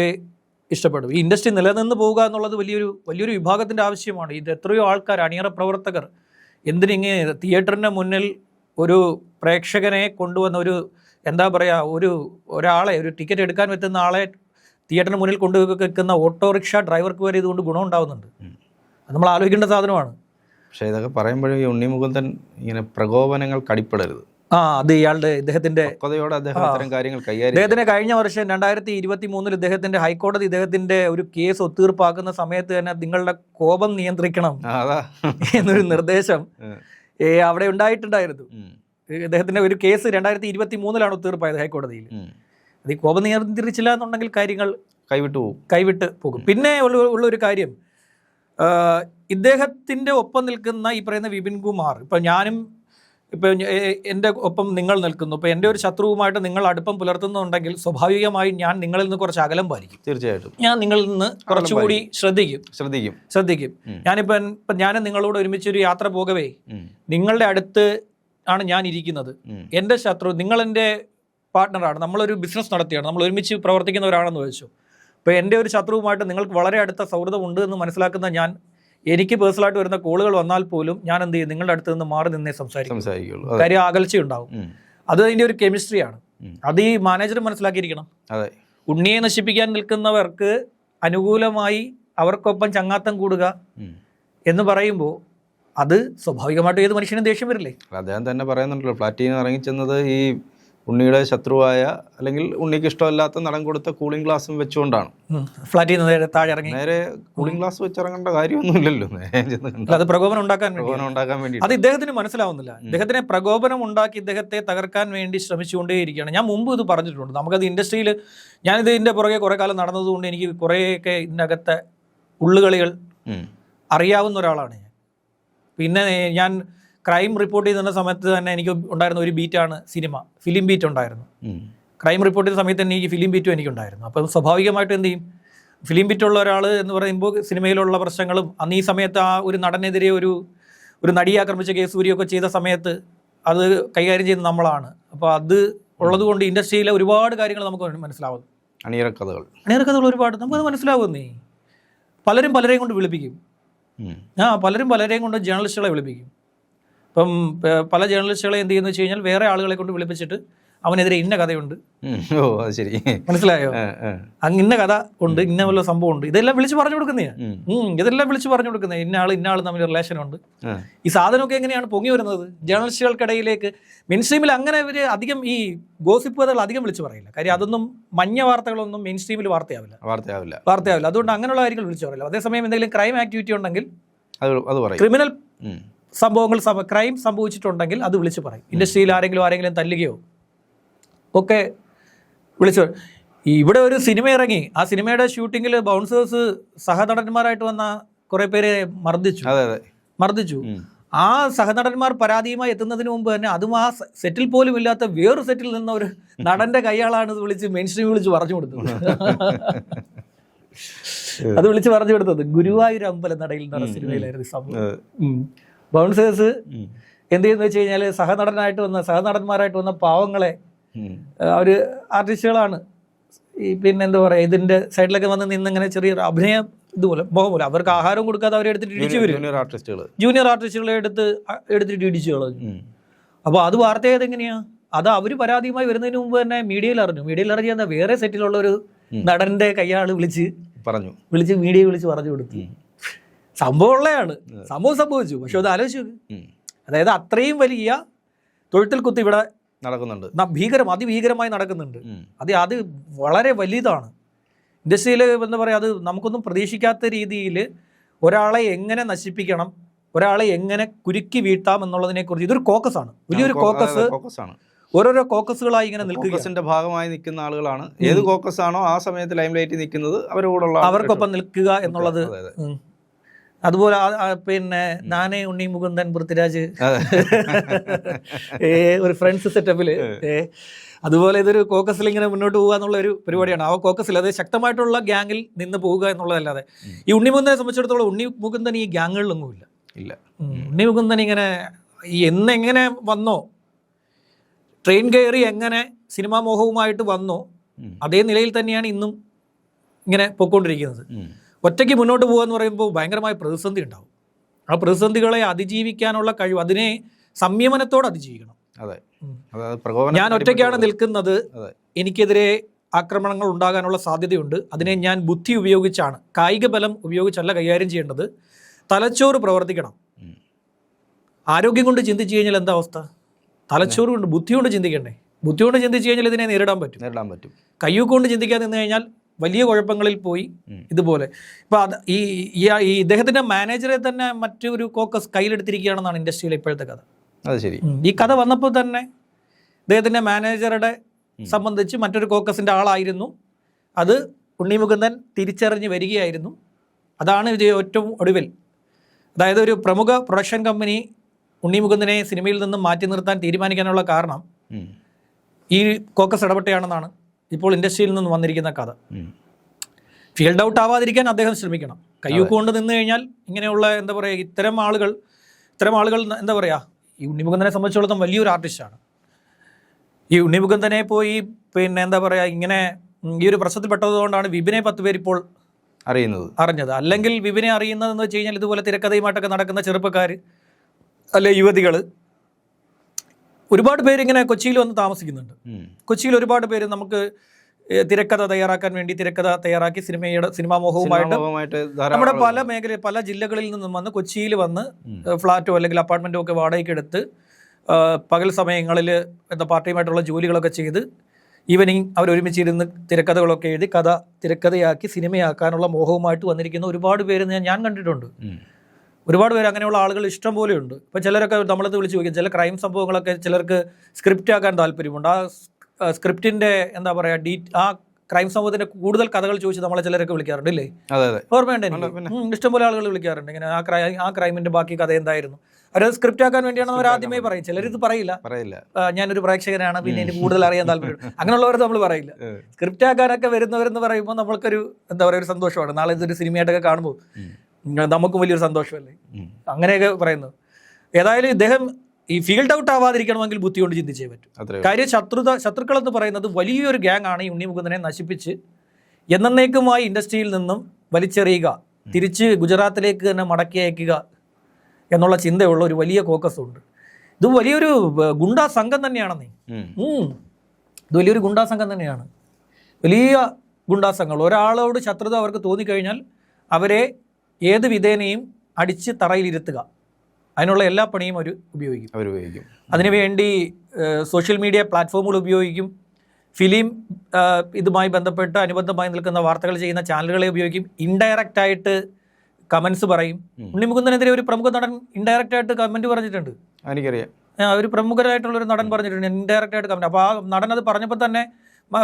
S2: ഇഷ്ടപ്പെടും. ഈ ഇൻഡസ്ട്രി നിലനിന്ന് പോവുക എന്നുള്ളത് വലിയൊരു വലിയൊരു വിഭാഗത്തിന്റെ ആവശ്യമാണ്. ഇത് എത്രയോ ആൾക്കാർ അണിയറ പ്രവർത്തകർ എന്തിനിങ്ങനെ തിയേറ്ററിന്റെ മുന്നിൽ ഒരു പ്രേക്ഷകനെ കൊണ്ടുവന്ന ഒരു എന്താ പറയുക ഒരു ഒരാളെ ഒരു ടിക്കറ്റ് എടുക്കാൻ പറ്റുന്ന ആളെ തിയേറ്ററിന് മുന്നിൽ കൊണ്ടു വെക്കുന്ന ഓട്ടോറിക്ഷ ഡ്രൈവർക്ക് വരെ ഇതുകൊണ്ട് ഗുണം ഉണ്ടാവുന്നുണ്ട്. അത് നമ്മൾ ആലോചിക്കേണ്ട സാധനമാണ്.
S1: പക്ഷേ ഇതൊക്കെ പറയുമ്പോഴും ഈ ഉണ്ണി ഇങ്ങനെ പ്രകോപനങ്ങൾ കടിപ്പെടരുത്
S2: ആ അത് ഇയാളുടെ ഇദ്ദേഹത്തിന്റെ
S1: പക്വതയോടെ അദ്ദേഹം ഇത്തരം കാര്യങ്ങൾ കൈകാര്യം.
S2: ഇദ്ദേഹത്തിന് കഴിഞ്ഞ വർഷം രണ്ടായിരത്തി ഇരുപത്തി മൂന്നിൽ ഇദ്ദേഹത്തിന്റെ ഹൈക്കോടതി ഇദ്ദേഹത്തിന്റെ ഒരു കേസ് ഒത്തീർപ്പാക്കുന്ന സമയത്ത് തന്നെ നിങ്ങളുടെ കോപം നിയന്ത്രിക്കണം എന്നൊരു നിർദ്ദേശം അവിടെ ഉണ്ടായിട്ടുണ്ടായിരുന്നു. ഇദ്ദേഹത്തിന്റെ ഒരു കേസ് രണ്ടായിരത്തി ഇരുപത്തി മൂന്നിലാണ് ഒത്തീർപ്പായത് ഹൈക്കോടതിയിൽ. അത് ഈ കോപം നിയന്ത്രിച്ചില്ല എന്നുണ്ടെങ്കിൽ കാര്യങ്ങൾ
S1: കൈവിട്ടു പോകും
S2: കൈവിട്ട് പോകും. പിന്നെ ഉള്ള ഒരു കാര്യം ഇദ്ദേഹത്തിന്റെ ഒപ്പം നിൽക്കുന്ന ഈ പറയുന്ന വിപിൻ കുമാർ ഇപ്പൊ ഞാനും ഇപ്പൊ എ- എന്റെ ഒപ്പം നിങ്ങൾ നിൽക്കുന്നു. ഇപ്പൊ എന്റെ ഒരു ശത്രുവുമായിട്ട് നിങ്ങൾ അടുപ്പം പുലർത്തുന്നുണ്ടെങ്കിൽ സ്വാഭാവികമായി ഞാൻ നിങ്ങളിൽ നിന്ന് കുറച്ച് അകലം പാലിക്കും.
S1: തീർച്ചയായിട്ടും.
S2: ഞാൻ നിങ്ങളിൽ നിന്ന് കുറച്ചുകൂടി ശ്രദ്ധിക്കും.
S1: ശ്രദ്ധിക്കും.
S2: ശ്രദ്ധിക്കും.
S1: ഞാനിപ്പോൾ
S2: ഞാനിപ്പം ഇപ്പം ഞാൻ നിങ്ങളോട് ഒരുമിച്ച് ഒരു യാത്ര പോകവേ. നിങ്ങളുടെ അടുത്ത് ആണ് ഞാൻ ഇരിക്കുന്നത്. എന്റെ ശത്രു നിങ്ങളെന്റെ പാർട്ട്ണറാണ് നമ്മളൊരു ബിസിനസ് നടത്തിയാണ്. നമ്മൾ ഒരുമിച്ച് പ്രവർത്തിക്കുന്നവരാണെന്ന് വെച്ചു. അപ്പോൾ എന്റെ ഒരു ശത്രുവുമായിട്ട് നിങ്ങൾക്ക് വളരെ അടുത്ത സൗഹൃദമുണ്ട് എന്ന് മനസ്സിലാക്കുന്ന ഞാൻ എനിക്ക് പേഴ്സണലായിട്ട് വരുന്ന കോളുകൾ വന്നാൽ പോലും ഞാൻ എന്ത് ചെയ്യും? നിങ്ങളുടെ അടുത്ത് നിന്ന് മാറി നിന്നേ സംസാരിക്കും. കാര്യം അകൽച്ചയുണ്ടാവും. അത് അതിന്റെ ഒരു കെമിസ്ട്രിയാണ്. അത് ഈ മാനേജർ മനസ്സിലാക്കിയിരിക്കണം. ഉണ്ണിയെ നശിപ്പിക്കാൻ നിൽക്കുന്നവർക്ക് അനുകൂലമായി അവർക്കൊപ്പം ചങ്ങാത്തം കൂടുക എന്ന് പറയുമ്പോൾ അത് സ്വാഭാവികമായിട്ടും ഏത് മനുഷ്യനും ദേഷ്യം വരില്ലേ?
S1: അദ്ദേഹം തന്നെ പറയുന്നുണ്ടല്ലോ നിന്ന് ഇറങ്ങിച്ചെന്നത് ഈ ഉണ്ണിയുടെ ശത്രുവായ അല്ലെങ്കിൽ ഉണ്ണിക്ക് ഇഷ്ടമല്ലാത്ത നടൻ കൊടുത്ത കൂളിംഗ് ഗ്ലാസും വെച്ചുകൊണ്ടാണ്.
S2: ഫ്ലാറ്റിൽ നിന്ന് നേരെ താഴെ ഇറങ്ങി
S1: നേരെ കൂളിംഗ് ഗ്ലാസ് വെച്ചിറങ്ങേണ്ട കാര്യമൊന്നുമില്ലല്ലോ.
S2: അത് പ്രകോപനം ഉണ്ടാക്കാൻ
S1: പ്രകോപനം ഉണ്ടാക്കാൻ വേണ്ടി
S2: അത് ഇദ്ദേഹത്തിന് മനസ്സിലാവുന്നില്ല. ഇദ്ദേഹത്തിനെ പ്രകോപനം ഉണ്ടാക്കി ഇദ്ദേഹത്തെ തകർക്കാൻ വേണ്ടി ശ്രമിച്ചുകൊണ്ടേയിരിക്കുകയാണ്. ഞാൻ മുമ്പ് ഇത് പറഞ്ഞിട്ടുണ്ട്. നമുക്കത് ഇൻഡസ്ട്രിയിൽ ഞാനിത് ഇതിന്റെ പുറകെ കുറേ കാലം നടന്നതുകൊണ്ട് എനിക്ക് കുറേയൊക്കെ ഇതിനകത്തെ ഉള്ളുകളികൾ അറിയാവുന്ന ഒരാളാണ് ഞാൻ. പിന്നെ ഞാൻ ക്രൈം റിപ്പോർട്ട് ചെയ്യുന്ന സമയത്ത് തന്നെ എനിക്ക് ഉണ്ടായിരുന്ന ഒരു ബീറ്റാണ് സിനിമ ഫിലിം ബീറ്റ് ഉണ്ടായിരുന്നു. ക്രൈം റിപ്പോർട്ട് ചെയ്ത സമയത്ത് തന്നെ എനിക്ക് ഫിലിം ബീറ്റും എനിക്കുണ്ടായിരുന്നു. അപ്പം സ്വാഭാവികമായിട്ടും എന്ത് ചെയ്യും? ഫിലിം ബീറ്റുള്ള ഒരാൾ എന്ന് പറയുമ്പോൾ സിനിമയിലുള്ള പ്രശ്നങ്ങളും അന്ന് ഈ സമയത്ത് ആ ഒരു നടനെതിരെ ഒരു ഒരു നടിയെ ആക്രമിച്ച കേസ് വരികയൊക്കെ ചെയ്ത സമയത്ത് അത് കൈകാര്യം ചെയ്യുന്ന നമ്മളാണ്. അപ്പോൾ അത് ഉള്ളതുകൊണ്ട് ഇൻഡസ്ട്രിയിലെ ഒരുപാട് കാര്യങ്ങൾ നമുക്ക് മനസ്സിലാവുന്നു.
S1: അണിയറ കഥകൾ
S2: അണിയറക്കഥകൾ ഒരുപാട്. നമുക്കത് നീ. പലരും പലരെയും കൊണ്ട് വിളിപ്പിക്കും. ആ പലരും പലരെയും കൊണ്ട് ജേർണലിസ്റ്റുകളെ വിളിപ്പിക്കും. ഇപ്പം പല ജേർണലിസ്റ്റുകളെ എന്ത് ചെയ്യുന്നു വെച്ച് കഴിഞ്ഞാൽ വേറെ ആളുകളെ കൊണ്ട് വിളിപ്പിച്ചിട്ട് അവനെതിരെ ഇന്ന കഥയുണ്ട്.
S1: ഓ അത് ശരി.
S2: മനസ്സിലായോ. അങ്ങ് ഇന്ന കഥ ഉണ്ട് ഇന്ന വല്ല സംഭവം ഉണ്ട് ഇതെല്ലാം വിളിച്ച് പറഞ്ഞു കൊടുക്കുന്നേ.
S1: ഉം.
S2: ഉം, ഇതെല്ലാം വിളിച്ച് പറഞ്ഞു കൊടുക്കുന്നത് ഇന്ന ആൾ ഇന്ന ആൾ തമ്മിൽ റിലേഷൻ ഉണ്ട്. ഈ സാധനമൊക്കെ എങ്ങനെയാണ് പൊങ്ങി വരുന്നത്? ജേർണലിസ്റ്റുകൾക്കിടയിലേക്ക് മെയിൻ സ്ട്രീമിൽ അങ്ങനെ ഇവർ അധികം ഈ ഗോസിപ്പ് കഥകൾ അധികം വിളിച്ച് പറയില്ല. കാര്യം അതൊന്നും മഞ്ഞ വാർത്തകളൊന്നും മെയിൻ സ്ട്രീമിൽ വാർത്തയാവില്ല.
S1: വാർത്തയാവില്ല.
S2: വാർത്തയാവില്ല. അതുകൊണ്ട് അങ്ങനെയുള്ള കാര്യങ്ങൾ വിളിച്ച് പറയില്ല. അതേസമയം എന്തെങ്കിലും ക്രൈം ആക്ടിവിറ്റി ഉണ്ടെങ്കിൽ
S1: അത് പറയും.
S2: ക്രിമിനൽ. സംഭവങ്ങൾ ക്രൈം സംഭവിച്ചിട്ടുണ്ടെങ്കിൽ അത് വിളിച്ച് പറയും. ഇൻഡസ്ട്രിയിൽ ആരെങ്കിലും ആരെങ്കിലും തല്ലുകയോ ഒക്കെ വിളിച്ചു ഇവിടെ ഒരു സിനിമ ഇറങ്ങി. ആ സിനിമയുടെ ഷൂട്ടിങ്ങിൽ ബൗൺസേഴ്സ് സഹനടന്മാരായിട്ട് വന്ന കുറെ പേരെ മർദ്ദിച്ചു.
S1: അതെ അതെ.
S2: മർദ്ദിച്ചു. ആ സഹനടന്മാർ പരാതിയുമായി എത്തുന്നതിന് മുമ്പ് തന്നെ അതും ആ സെറ്റിൽ പോലും ഇല്ലാത്ത വേറൊരു സെറ്റിൽ നിന്ന ഒരു നടന്റെ കൈയാളാണ് ഇത് വിളിച്ച് മെയിൻ സ്ട്രീം വിളിച്ച് പറഞ്ഞു കൊടുത്തത്. [laughs] അത് വിളിച്ച് പറഞ്ഞു കൊടുത്തത്. ഗുരുവായൂർ അമ്പലം നടയിൽ നടന്ന സിനിമയിലായിരുന്നു സംഭവം. ബൗൺസേഴ്സ്. എന്ത് ചെയ്യുന്നു വെച്ച് കഴിഞ്ഞാൽ സഹനടനായിട്ട് വന്ന സഹനടന്മാരായിട്ട് വന്ന പാവങ്ങളെ
S1: അവർ
S2: അവർ ആർട്ടിസ്റ്റുകളാണ് ഈ പിന്നെ എന്താ പറയുക ഇതിന്റെ സൈഡിലൊക്കെ വന്ന് നിന്ന് ഇങ്ങനെ ചെറിയൊരു അഭിനയം ഇതുപോലെ പോലെ അവർക്ക് ആഹാരം കൊടുക്കാതെ അവരെ എടുത്തിട്ട് ഇടിച്ചു വരും.
S1: ജൂനിയർ ആർട്ടിസ്റ്റുകൾ
S2: ജൂനിയർ ആർട്ടിസ്റ്റുകളെ എടുത്ത് എടുത്തിട്ട് ഇടിച്ചു കളഞ്ഞു അപ്പോൾ അത് വാർത്തയായത് എങ്ങനെയാ അത് അവർ പരാതിയുമായി വരുന്നതിന് മുമ്പ് തന്നെ മീഡിയയിൽ അറിഞ്ഞു. മീഡിയയിൽ അറിഞ്ഞ എന്താ വേറെ സെറ്റിലുള്ള ഒരു നടന്റെ കയ്യാൾ വിളിച്ച്
S1: പറഞ്ഞു.
S2: വിളിച്ച് മീഡിയ വിളിച്ച് പറഞ്ഞു കൊടുത്തു. സംഭവം ഉള്ളതാണ് സംഭവം സംഭവിച്ചു. പക്ഷെ അത് ആലോചിച്ചു അതായത് അത്രയും വലിയ തൊഴുത്തിൽ കുത്തി ഇവിടെ
S1: നടക്കുന്നുണ്ട്.
S2: ഭീകരം അതിഭീകരമായി നടക്കുന്നുണ്ട്. അത് അത് വളരെ വലുതാണ് ഇൻഡസ്ട്രിയിൽ എന്താ പറയുക അത് നമുക്കൊന്നും പ്രതീക്ഷിക്കാത്ത രീതിയിൽ ഒരാളെ എങ്ങനെ നശിപ്പിക്കണം ഒരാളെ എങ്ങനെ കുരുക്കി വീഴ്ത്താം എന്നുള്ളതിനെ കുറിച്ച് ഇതൊരു കോക്കസ് ആണ്. വലിയൊരു കോക്കസ്
S1: ആണ്.
S2: ഓരോരോ കോക്കസുകളായി ഇങ്ങനെ നിൽക്കുക
S1: കോക്കസിന്റെ ഭാഗമായി നിൽക്കുന്ന ആളുകളാണ്. ഏത് കോക്കസ് ആണോ ആ സമയത്ത് ലൈം ലൈറ്റ് നിൽക്കുന്നത് അവരോടുള്ള
S2: അവർക്കൊപ്പം നിൽക്കുക എന്നുള്ളത്. അതുപോലെ പിന്നെ നാനേ ഉണ്ണി മുകുന്ദൻ പൃഥ്വിരാജ്. ഒരു ഫ്രണ്ട്സ് സെറ്റപ്പിൽ ഏ അതുപോലെ ഇതൊരു കോക്കസിൽ ഇങ്ങനെ മുന്നോട്ട് പോകുക എന്നുള്ള ഒരു പരിപാടിയാണ്. ആ കോക്കസിൽ അത് ശക്തമായിട്ടുള്ള ഗ്യാങ്ങിൽ നിന്ന് പോവുക എന്നുള്ളതല്ലാതെ. ഈ ഉണ്ണി മുകുന്ദനെ സംബന്ധിച്ചിടത്തോളം ഉണ്ണി മുകുന്ദൻ ഈ ഗ്യാങ്ങുകളിലൊന്നും
S1: ഇല്ല.
S2: ഇല്ല. ഉണ്ണി മുകുന്ദൻ ഇങ്ങനെ ഈ എന്നെങ്ങനെ വന്നോ ട്രെയിൻ കയറി എങ്ങനെ സിനിമാ മോഹവുമായിട്ട് വന്നോ അതേ നിലയിൽ തന്നെയാണ് ഇന്നും ഇങ്ങനെ പൊയ്ക്കൊണ്ടിരിക്കുന്നത്.
S1: ഉം.
S2: ഒറ്റയ്ക്ക് മുന്നോട്ട് പോകുക എന്ന് പറയുമ്പോൾ ഭയങ്കരമായ പ്രതിസന്ധി ഉണ്ടാവും. ആ പ്രതിസന്ധികളെ അതിജീവിക്കാനുള്ള കഴിവ് അതിനെ സംയമനത്തോടെ അതിജീവിക്കണം.
S1: അതെ.
S2: ഞാൻ ഒറ്റയ്ക്കാണ് നിൽക്കുന്നത്. എനിക്കെതിരെ ആക്രമണങ്ങൾ ഉണ്ടാകാനുള്ള സാധ്യതയുണ്ട്. അതിനെ ഞാൻ ബുദ്ധി ഉപയോഗിച്ചാണ് കായിക ബലം ഉപയോഗിച്ചല്ല കൈകാര്യം ചെയ്യേണ്ടത്. തലച്ചോറ് പ്രവർത്തിക്കണം. ആരോഗ്യം കൊണ്ട് ചിന്തിച്ചു കഴിഞ്ഞാൽ എന്താ അവസ്ഥ? തലച്ചോറ് കൊണ്ട് ബുദ്ധി കൊണ്ട് ചിന്തിക്കണ്ടേ? ബുദ്ധി കൊണ്ട് ചിന്തിച്ചു കഴിഞ്ഞാൽ ഇതിനെ നേരിടാൻ പറ്റും.
S1: നേരിടാൻ പറ്റും.
S2: കയ്യൂക്കൊണ്ട് ചിന്തിക്കാതെ നിന്ന് കഴിഞ്ഞാൽ വലിയ കുഴപ്പങ്ങളിൽ പോയി ഇതുപോലെ. ഇപ്പൊ അത് ഈ ഈ- ഇദ്ദേഹത്തിന്റെ മാനേജറെ തന്നെ മറ്റൊരു കോക്കസ് കയ്യിലെടുത്തിരിക്കുകയാണെന്നാണ് ഇൻഡസ്ട്രിയിലെ ഇപ്പോഴത്തെ കഥ.
S1: അത് ശരി.
S2: ഈ കഥ വന്നപ്പോൾ തന്നെ ഇദ്ദേഹത്തിന്റെ മാനേജറുടെ സംബന്ധിച്ച് മറ്റൊരു കോക്കസിന്റെ ആളായിരുന്നു. അത് ഉണ്ണിമുകുന്ദൻ തിരിച്ചറിഞ്ഞ് വരികയായിരുന്നു. അതാണ് ഇത് ഏറ്റവും ഒടുവിൽ. അതായത് ഒരു പ്രമുഖ പ്രൊഡക്ഷൻ കമ്പനി ഉണ്ണിമുകുന്ദനെ സിനിമയിൽ നിന്നും മാറ്റി നിർത്താൻ തീരുമാനിക്കാനുള്ള കാരണം ഈ കോക്കസ് ഇടപെട്ടയാണെന്നാണ് ഇപ്പോൾ ഇൻഡസ്ട്രിയിൽ നിന്ന് വന്നിരിക്കുന്ന കഥ. ഫീൽഡ് ഔട്ട് ആവാതിരിക്കാൻ അദ്ദേഹം ശ്രമിക്കണം. കയ്യൂക്ക് കൊണ്ട് നിന്ന് കഴിഞ്ഞാൽ ഇങ്ങനെയുള്ള എന്താ പറയുക ഇത്തരം ആളുകൾ ഇത്തരം ആളുകൾ എന്താ പറയുക ഈ ഉണ്ണിമുകുന്ദനെ സംബന്ധിച്ചിടത്തോളം വലിയൊരു ആർട്ടിസ്റ്റാണ് ഈ ഉണ്ണിമുകുന്ദനെ പോയി പിന്നെ എന്താ പറയുക ഇങ്ങനെ ഈ ഒരു പ്രശ്നത്തിൽ പെട്ടതുകൊണ്ടാണ് വിപിനെ പത്ത് പേര് ഇപ്പോൾ
S1: അറിയുന്നത്.
S2: അറിഞ്ഞത്. അല്ലെങ്കിൽ വിപിനെ അറിയുന്നതെന്ന് വെച്ച് കഴിഞ്ഞാൽ ഇതുപോലെ തിരക്കഥയുമായിട്ടൊക്കെ നടക്കുന്ന ചെറുപ്പക്കാർ അല്ലെ യുവതികൾ ഒരുപാട് പേര് ഇങ്ങനെ കൊച്ചിയിൽ വന്ന് താമസിക്കുന്നുണ്ട് കൊച്ചിയിൽ ഒരുപാട് പേര് നമുക്ക് തിരക്കഥ തയ്യാറാക്കാൻ വേണ്ടി തിരക്കഥ തയ്യാറാക്കി സിനിമയുടെ സിനിമാ മോഹവുമായിട്ട് നമ്മുടെ പല മേഖല പല ജില്ലകളിൽ നിന്നും വന്ന് കൊച്ചിയിൽ വന്ന്. ഫ്ലാറ്റോ അല്ലെങ്കിൽ അപ്പാർട്ട്മെന്റോ ഒക്കെ വാടകയ്ക്ക് എടുത്ത് പകൽ സമയങ്ങളിൽ എന്താ പാർട്ടിയുമായിട്ടുള്ള ജോലികളൊക്കെ ചെയ്ത് ഈവനിങ് അവർ ഒരുമിച്ചിരുന്ന് തിരക്കഥകളൊക്കെ എഴുതി കഥ തിരക്കഥയാക്കി സിനിമയാക്കാനുള്ള മോഹവുമായിട്ട് വന്നിരിക്കുന്ന ഒരുപാട് പേര് ഞാൻ കണ്ടിട്ടുണ്ട്. ഒരുപാട് പേര് അങ്ങനെയുള്ള ആളുകൾ ഇഷ്ടം പോലെയുണ്ട് ഉണ്ട്. ഇപ്പം ചിലരൊക്കെ നമ്മളത് വിളിച്ച് ചോദിക്കും ചില ക്രൈം സംഭവങ്ങളൊക്കെ ചിലർക്ക് സ്ക്രിപ്റ്റ് ആക്കാൻ താല്പര്യമുണ്ട്. ആ സ്ക്രിപ്റ്റിന്റെ എന്താ പറയുക ഡീ ആ ക്രൈം സംഭവത്തിന്റെ കൂടുതൽ കഥകൾ ചോദിച്ച് നമ്മളെ ചിലരൊക്കെ വിളിക്കാറുണ്ട് ഇല്ലേ? ഓർമ്മയുണ്ട് എനിക്ക്. ഇഷ്ടംപോലെ ആളുകൾ വിളിക്കാറുണ്ട്. ഇങ്ങനെ ആ ക്രൈ ആ ക്രൈമിന്റെ ബാക്കി കഥ എന്തായിരുന്നു? അവരത് സ്ക്രിപ്റ്റ് ആക്കാൻ വേണ്ടിയാണ് അവർ ആദ്യമേ പറയും. ചിലരിത് പറയില്ല.
S1: പറയില്ല.
S2: ഞാനൊരു പ്രേക്ഷകനാണ് പിന്നെ എനിക്ക് കൂടുതൽ അറിയാൻ താല്പര്യം അങ്ങനെയുള്ളവർ നമ്മൾ പറയില്ല. സ്ക്രിപ്റ്റ് ആക്കാനൊക്കെ വരുന്നവരെന്ന് പറയുമ്പോൾ നമ്മൾക്കൊരു എന്താ പറയുക ഒരു സന്തോഷമാണ്. നാളെ ഇതൊരു സിനിമയായിട്ടൊക്കെ കാണുമ്പോൾ. നമുക്ക് വലിയൊരു സന്തോഷമല്ലേ. അങ്ങനെയൊക്കെ പറയുന്നത്. ഏതായാലും ഇദ്ദേഹം ഈ ഫീൽഡ് ഔട്ട് ആവാതിരിക്കണമെങ്കിൽ ബുദ്ധി കൊണ്ട് ചിന്തിച്ചേ പറ്റും. കാര്യം ശത്രുത ശത്രുക്കൾ എന്ന് പറയുന്നത് വലിയൊരു ഗ്യാങ് ആണ് ഈ ഉണ്ണിമുകുന്ദനെ നശിപ്പിച്ച് എന്നേക്കുമായി ഇൻഡസ്ട്രിയിൽ നിന്നും വലിച്ചെറിയുക തിരിച്ച് ഗുജറാത്തിലേക്ക് തന്നെ മടക്കി അയക്കുക എന്നുള്ള ചിന്തയുള്ള ഒരു വലിയ കോക്കസ് ഉണ്ട് ഇത് വലിയൊരു ഗുണ്ടാ സംഘം തന്നെയാണെന്നേ. ഇത് വലിയൊരു ഗുണ്ടാ സംഘം തന്നെയാണ്. വലിയ ഗുണ്ടാ സംഘങ്ങൾ. ഒരാളോട് ശത്രുത അവർക്ക് തോന്നിക്കഴിഞ്ഞാൽ അവരെ ഏത് വിധേനയും അടിച്ച് തറയിലിരുത്തുക. അതിനുള്ള എല്ലാ പണിയും അവർ ഉപയോഗിക്കും.
S1: അവർ
S2: ഉപയോഗിക്കും. അതിനുവേണ്ടി സോഷ്യൽ മീഡിയ പ്ലാറ്റ്ഫോമുകൾ ഉപയോഗിക്കും. ഫിലിം ഇതുമായി ബന്ധപ്പെട്ട് അനുബന്ധമായി നിൽക്കുന്ന വാർത്തകൾ ചെയ്യുന്ന ചാനലുകളെ ഉപയോഗിക്കും. ഇൻഡയറക്റ്റ് ആയിട്ട് കമൻസ് പറയും. ഉണ്ണിമുകുന്ദനെതിരെ ഒരു പ്രമുഖ നടൻ ഇൻഡയറക്റ്റ് ആയിട്ട് കമന്റ് പറഞ്ഞിട്ടുണ്ട്.
S1: എനിക്കറിയാം.
S2: ആ, ഒരു പ്രമുഖരായിട്ടുള്ള ഒരു നടൻ പറഞ്ഞിട്ടുണ്ട്. ഇൻഡയറക്റ്റ് ആയിട്ട് കമന്റ്. അപ്പോൾ ആ നടൻ അത് പറഞ്ഞപ്പോൾ തന്നെ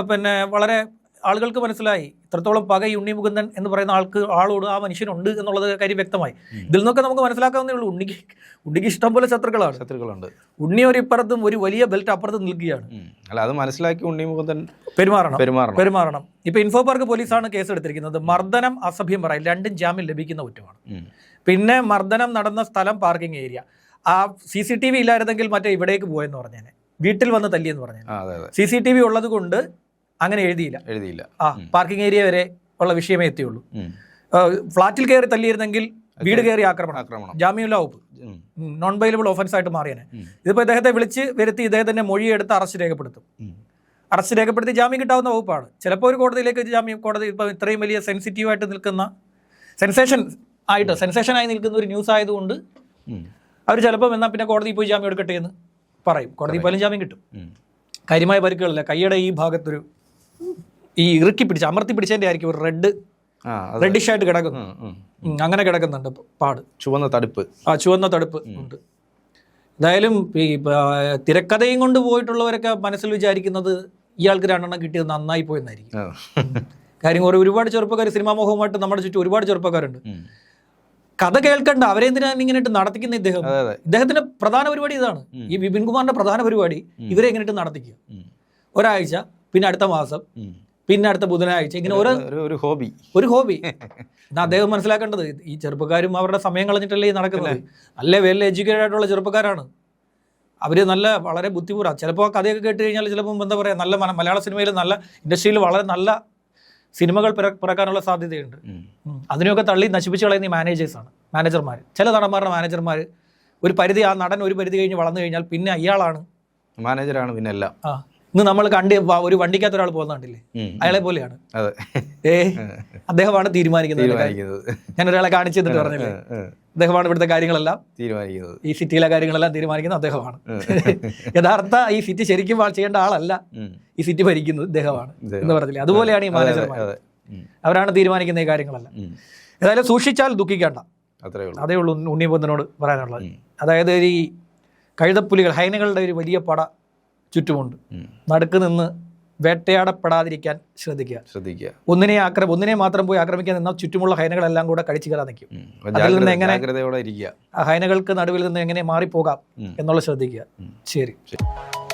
S2: പിന്നെ വളരെ ആളുകൾക്ക് മനസ്സിലായി. ഇത്രത്തോളം പക ഉണ്ണിമുകുന്ദൻ എന്ന് പറയുന്ന ആൾക്ക് ആളോട് ആ മനുഷ്യനുണ്ട് എന്നുള്ളത് കാര്യം വ്യക്തമായി. ഇതിൽ നിന്നൊക്കെ നമുക്ക് മനസ്സിലാക്കാവുന്നേ ഉള്ളൂ. ഉണ്ണിക്ക് ഉണ്ണിക്ക് ഇഷ്ടം പോലെ ശത്രുക്കളാണ്.
S1: ശത്രുക്കളുണ്ട്.
S2: ഉണ്ണി ഒരു ഇപ്പുറത്തും ഒരു വലിയ ബെൽറ്റ് അപ്പുറത്ത് നിൽക്കുകയാണ്.
S1: അല്ല അത് മനസ്സിലാക്കി ഉണ്ണിമുകുന്ദൻ
S2: പെരുമാറണം.
S1: പെരുമാറണം.
S2: പെരുമാറണം. ഇപ്പൊ ഇൻഫോ പാർക്ക് പോലീസാണ് കേസ് എടുത്തിരിക്കുന്നത്. മർദ്ദനം അസഭ്യം പറയും രണ്ടും ജാമ്യം ലഭിക്കുന്ന കുറ്റമാണ്. പിന്നെ മർദ്ദനം നടന്ന സ്ഥലം പാർക്കിംഗ് ഏരിയ ആ സി സി ടി വി ഇല്ലായിരുന്നെങ്കിൽ മറ്റേ ഇവിടേക്ക് പോയെന്ന് പറഞ്ഞേനെ. വീട്ടിൽ വന്ന് തല്ലിയെന്ന് പറഞ്ഞു സി സി ടി വി ഉള്ളത് കൊണ്ട് അങ്ങനെ എഴുതിയില്ല.
S1: എഴുതിയില്ല.
S2: ആ പാർക്കിംഗ് ഏരിയ വരെ ഉള്ള വിഷയമേ എത്തിയുള്ളൂ. ഫ്ളാറ്റിൽ കയറി തല്ലിയിരുന്നെങ്കിൽ വീട് കയറി ആക്രമണം.
S1: ആക്രമണം.
S2: ജാമ്യമില്ലാ വകുപ്പ്. നോൺ ബൈലബിൾ ഓഫൻസ് ആയിട്ട് മാറിയനെ.
S1: ഇതിപ്പോ
S2: ഇതിപ്പോൾ ഇദ്ദേഹത്തെ വിളിച്ച് വരുത്തി ഇദ്ദേഹത്തിന്റെ മൊഴിയെടുത്ത് അറസ്റ്റ് രേഖപ്പെടുത്തും. അറസ്റ്റ് രേഖപ്പെടുത്തി ജാമ്യം കിട്ടാവുന്ന വകുപ്പാണ്. ചിലപ്പോൾ ഒരു കോടതിയിലേക്ക് ജാമ്യം കോടതി ഇപ്പം ഇത്രയും വലിയ സെൻസിറ്റീവ് ആയിട്ട് നിൽക്കുന്ന സെൻസേഷൻ ആയിട്ട് സെൻസേഷൻ ആയി നിൽക്കുന്ന ഒരു ന്യൂസ് ആയതുകൊണ്ട് അവർ ചിലപ്പോൾ എന്നാൽ പിന്നെ കോടതി പോയി ജാമ്യം എടുക്കട്ടെ എന്ന് പറയും. കോടതി പോലും ജാമ്യം കിട്ടും. കാര്യമായ പരിക്കുകളില്ല. കൈയുടെ ഈ ഭാഗത്തൊരു ഈ ഇറുക്കി പിടിച്ച് അമർത്തി പിടിച്ചതിന്റെ ആയിരിക്കും ഒരു റെഡ് റെഡിഷ് ആയിട്ട്.
S1: ഉം,
S2: അങ്ങനെ കിടക്കുന്നുണ്ട് പാട്.
S1: ചുവന്ന തടുപ്പ്.
S2: ആ ചുവന്ന തടുപ്പ് ഉണ്ട്. എന്തായാലും ഈ തിരക്കഥയും കൊണ്ട് പോയിട്ടുള്ളവരൊക്കെ മനസ്സിൽ വിചാരിക്കുന്നത് ഇയാൾക്ക് രണ്ടെണ്ണം കിട്ടിയത് നന്നായി പോയെന്നായിരിക്കും. കാര്യം ഓരോ ഒരുപാട് ചെറുപ്പക്കാർ സിനിമാ മോഹവുമായിട്ട് നമ്മുടെ ചുറ്റും ഒരുപാട് ചെറുപ്പക്കാരുണ്ട്. കഥ കേൾക്കണ്ട അവരെ എന്തിനാണ് ഇങ്ങനെ നടത്തിക്കുന്ന ഇദ്ദേഹം? ഇദ്ദേഹത്തിന്റെ പ്രധാന പരിപാടി ഇതാണ്. ഈ വിപിൻ കുമാറിന്റെ പ്രധാന പരിപാടി ഇവരെ എങ്ങനെ ഇട്ട് നടത്തിക്കുക. ഒരാഴ്ച പിന്നെ അടുത്ത മാസം പിന്നെ അടുത്ത ബുധനാഴ്ച ഇങ്ങനെ ഓരോ
S1: ഒരു ഒരു ഹോബി.
S2: ഒരു ഹോബി. [laughs] എന്നാ അദ്ദേഹം മനസ്സിലാക്കേണ്ടത് ഈ ചെറുപ്പക്കാരും അവരുടെ സമയം കളഞ്ഞിട്ടല്ലേ ഈ നടക്കുന്നത്. നല്ല വെൽ എഡ്യൂക്കേറ്റഡ് ആയിട്ടുള്ള ചെറുപ്പക്കാരാണ്. അവർ നല്ല വളരെ ബുദ്ധിപൂർവം ചിലപ്പോൾ കഥയൊക്കെ കേട്ട് കഴിഞ്ഞാൽ ചിലപ്പോൾ എന്താ പറയുക നല്ല മലയാള സിനിമയിൽ നല്ല ഇൻഡസ്ട്രിയിൽ വളരെ നല്ല സിനിമകൾ പിറ- പിറക്കാനുള്ള സാധ്യതയുണ്ട്. അതിനെയൊക്കെ തള്ളി നശിപ്പിച്ച് കളയുന്ന ഈ മാനേജേഴ്സാണ് മാനേജർമാർ ചില നടന്മാരുടെ മാനേജർമാർ ഒരു പരിധി ആ നടൻ ഒരു പരിധി കഴിഞ്ഞ് വളർന്നു കഴിഞ്ഞാൽ പിന്നെ അയാളാണ്
S1: മാനേജറാണ് പിന്നെ എല്ലാം.
S2: ആ. ഇന്ന് നമ്മൾ കണ്ട് ഒരു വണ്ടിക്കകത്ത് ഒരാൾ പോകുന്ന കണ്ടില്ലേ. അയാളെ പോലെയാണ്. ഏ അദ്ദേഹമാണ് തീരുമാനിക്കുന്നത് ഞാൻ ഒരാളെ കാണിച്ചു തന്നിട്ട് പറഞ്ഞില്ലേ. അദ്ദേഹമാണ് ഇവിടുത്തെ കാര്യങ്ങളെല്ലാം?
S1: തീരുമാനിക്കുന്നത്.
S2: ഈ സിറ്റിയിലെ കാര്യങ്ങളെല്ലാം തീരുമാനിക്കുന്നത് അദ്ദേഹമാണ്. [laughs] യഥാർത്ഥ ഈ സിറ്റി ശരിക്കും ചെയ്യേണ്ട ആളല്ല. ഈ സിറ്റി ഭരിക്കുന്നത് ഇദ്ദേഹമാണ് എന്ന് പറഞ്ഞില്ലേ? അതുപോലെയാണ് ഈ
S1: മാനേജർ
S2: മാനേജർമാർ അവരാണ് തീരുമാനിക്കുന്ന ഈ കാര്യങ്ങളെല്ലാം. ഏതായാലും സൂക്ഷിച്ചാൽ ദുഃഖിക്കേണ്ട. അതേ ഉള്ളൂ ഉണ്ണിയബന്ധനോട് പറയാനുള്ളത്. അതായത് ഈ കഴുതപ്പുലികൾ ഹൈനകളുടെ ഒരു വലിയ പട ചുറ്റുമുണ്ട്. നടുക്ക് നിന്ന് വേട്ടയാടപ്പെടാതിരിക്കാൻ ശ്രദ്ധിക്കുക.
S1: ശ്രദ്ധിക്കുക.
S2: ഒന്നിനെ ആക്രമ ഒന്നിനെ മാത്രം പോയി ആക്രമിക്കാൻ നിന്നാൽ ചുറ്റുമുള്ള ഹൈനകളെല്ലാം കൂടെ കഴിച്ചു കയറാൻ നിൽക്കും. അതിൽ നിന്ന് എങ്ങനെ- ആ ഹൈനകൾക്ക് നടുവിൽ നിന്ന് എങ്ങനെ മാറിപ്പോകാം. എന്നുള്ള ശ്രദ്ധിക്കുക. ശരി.
S1: ശരി.